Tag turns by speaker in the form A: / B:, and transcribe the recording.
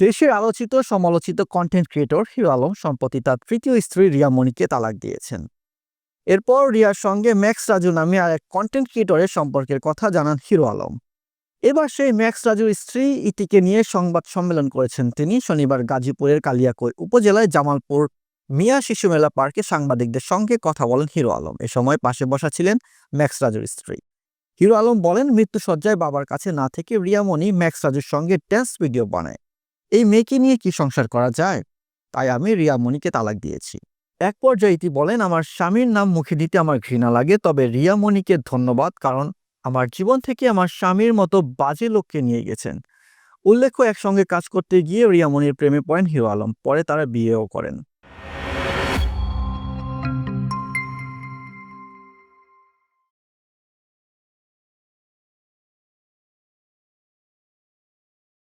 A: দেশের আলোচিত, সমালোচিত কন্টেন্ট ক্রিয়েটর হিরো আলম সম্প্রতি তার তৃতীয় স্ত্রী রিয়া মনিকে তালাক দিয়েছেন। এরপর রিয়ার সঙ্গে ম্যাক্স রাজু নামে আর এক কন্টেন্ট ক্রিয়েটরের সম্পর্কের কথা জানান হিরো আলম। এবার সেই ম্যাক্স রাজুর স্ত্রী ইতিকে নিয়ে সংবাদ সম্মেলন করেছেন তিনি শনিবার গাজীপুরের কালিয়াকৈর উপজেলায় জামালপুর মিয়া শিশু মেলা পার্কে সাংবাদিকদের সঙ্গে কথা বলেন হিরো আলম। এ সময় পাশে বসা ছিলেন ম্যাক্স রাজুর স্ত্রী। হিরো আলম বলেন, মৃত্যুসজ্জায় বাবার কাছে না থেকে রিয়ামণি ম্যাক্স রাজুর সঙ্গে ড্যান্স ভিডিও বানায়। এই মেয়েকে নিয়ে কি সংসার করা যায়? তাই আমি রিয়ামণিকে তালাক দিয়েছি। এক পর্যায়ে ইতি বলেন, আমার স্বামীর নাম মুখে দিতে আমার ঘৃণা লাগে, তবে রিয়ামণিকে ধন্যবাদ, কারণ আমার জীবন থেকে আমার স্বামীর মতো বাজে লোককে নিয়ে গেছেন। উল্লেখ্য, একসঙ্গে কাজ করতে গিয়ে রিয়ামণির প্রেমে পড়েন হিরো আলম। পরে তারা বিয়েও করেন।